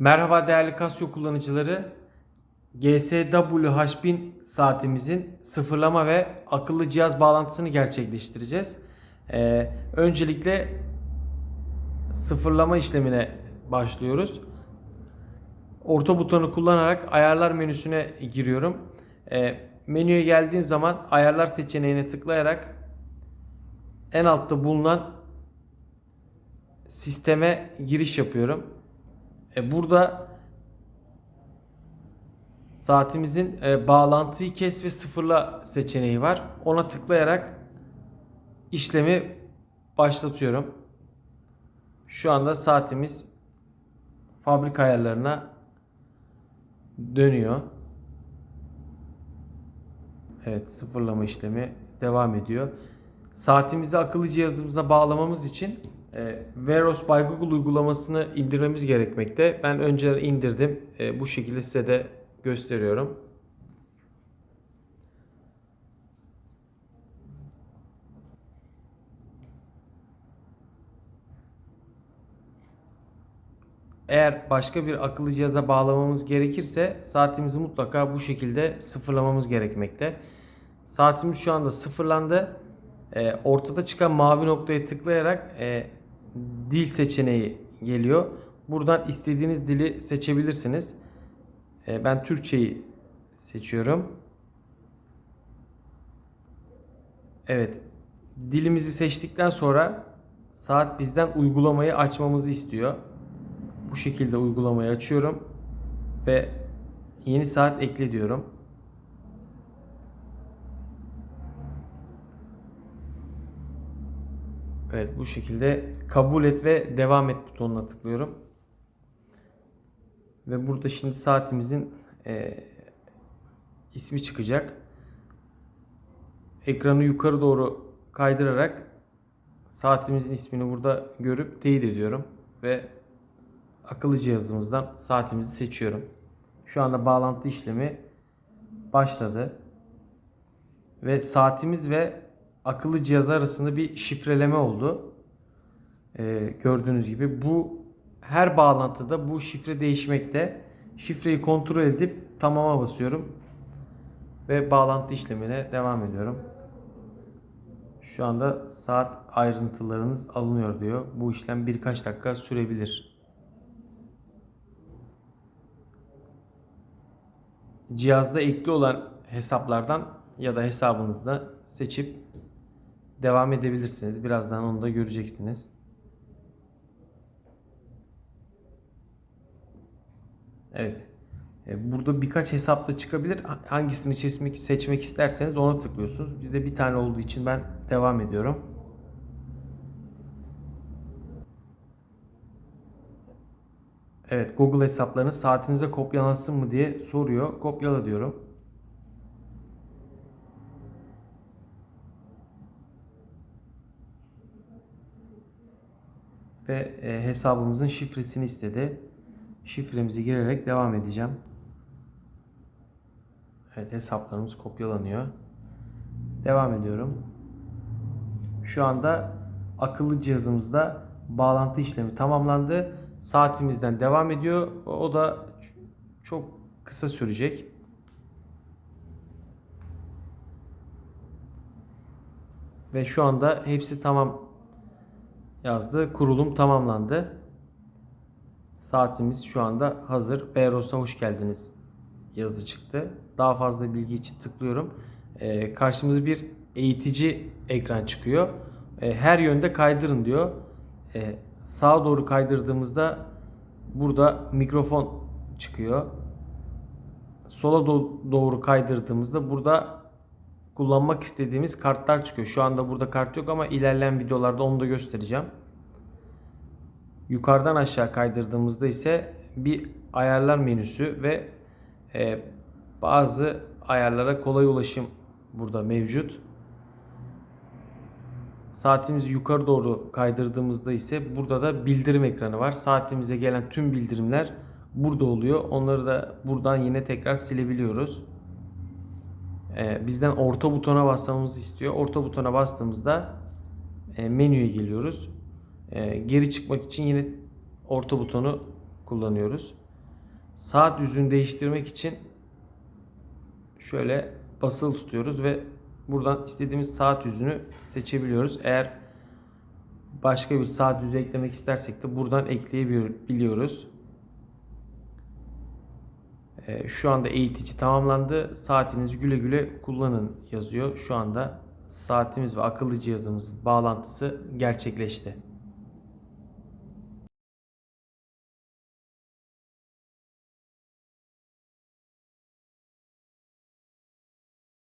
Merhaba değerli Casio kullanıcıları. GSWH1000 saatimizin sıfırlama ve akıllı cihaz bağlantısını gerçekleştireceğiz. Ee, öncelikle sıfırlama işlemine başlıyoruz. Orta butonu kullanarak ayarlar menüsüne giriyorum. Ee, menüye geldiğim zaman ayarlar seçeneğine tıklayarak en altta bulunan sisteme giriş yapıyorum. E, burada saatimizin e, bağlantıyı kes ve sıfırla seçeneği var. Ona tıklayarak işlemi başlatıyorum. Şu anda saatimiz fabrika ayarlarına dönüyor. Evet sıfırlama işlemi devam ediyor. Saatimizi akıllı cihazımıza bağlamamız için e, Veros by Google uygulamasını indirmemiz gerekmekte. Ben önce indirdim. E, bu şekilde size de gösteriyorum. Eğer başka bir akıllı cihaza bağlamamız gerekirse saatimizi mutlaka bu şekilde sıfırlamamız gerekmekte. Saatimiz şu anda sıfırlandı. E, ortada çıkan mavi noktaya tıklayarak e, dil seçeneği geliyor. Buradan istediğiniz dili seçebilirsiniz. E, ben Türkçeyi seçiyorum. Evet. Dilimizi seçtikten sonra saat bizden uygulamayı açmamızı istiyor. Bu şekilde uygulamayı açıyorum ve yeni saat ekle diyorum. Evet bu şekilde kabul et ve devam et butonuna tıklıyorum. Ve burada şimdi saatimizin e, ismi çıkacak. Ekranı yukarı doğru kaydırarak saatimizin ismini burada görüp teyit ediyorum ve akıllı cihazımızdan saatimizi seçiyorum. Şu anda bağlantı işlemi başladı. Ve saatimiz ve akıllı cihaz arasında bir şifreleme oldu. Ee, gördüğünüz gibi bu her bağlantıda bu şifre değişmekte. Şifreyi kontrol edip tamama basıyorum. Ve bağlantı işlemine devam ediyorum. Şu anda saat ayrıntılarınız alınıyor diyor. Bu işlem birkaç dakika sürebilir. Cihazda ekli olan hesaplardan ya da hesabınızda seçip devam edebilirsiniz. Birazdan onu da göreceksiniz. Evet. E, Burada birkaç hesapta çıkabilir. Hangisini seçmek, seçmek isterseniz ona tıklıyorsunuz. Bizde bir tane olduğu için ben devam ediyorum. Evet Google hesaplarınız saatinize kopyalansın mı diye soruyor. Kopyala diyorum. Ve e, hesabımızın şifresini istedi. Şifremizi girerek devam edeceğim. Evet hesaplarımız kopyalanıyor. Devam ediyorum. Şu anda akıllı cihazımızda bağlantı işlemi tamamlandı. Saatimizden devam ediyor. O da çok kısa sürecek. Ve şu anda hepsi tamam yazdı. Kurulum tamamlandı. Saatimiz şu anda hazır. Beyros'a hoş geldiniz yazı çıktı. Daha fazla bilgi için tıklıyorum. Ee, karşımıza bir eğitici ekran çıkıyor. Ee, her yönde kaydırın diyor. Ee, sağa doğru kaydırdığımızda burada mikrofon çıkıyor. Sola do- doğru kaydırdığımızda burada kullanmak istediğimiz kartlar çıkıyor. Şu anda burada kart yok ama ilerleyen videolarda onu da göstereceğim. Yukarıdan aşağı kaydırdığımızda ise bir ayarlar menüsü ve e, bazı ayarlara kolay ulaşım burada mevcut. Saatimizi yukarı doğru kaydırdığımızda ise burada da bildirim ekranı var. Saatimize gelen tüm bildirimler burada oluyor. Onları da buradan yine tekrar silebiliyoruz. Ee, bizden orta butona basmamızı istiyor. Orta butona bastığımızda e, menüye geliyoruz. E, geri çıkmak için yine orta butonu kullanıyoruz. Saat yüzünü değiştirmek için şöyle basılı tutuyoruz ve buradan istediğimiz saat yüzünü seçebiliyoruz. Eğer başka bir saat yüzü eklemek istersek de buradan ekleyebiliyoruz. Ee, Şu anda eğitici tamamlandı. Saatinizi güle güle kullanın yazıyor. Şu anda saatimiz ve akıllı cihazımızın bağlantısı gerçekleşti.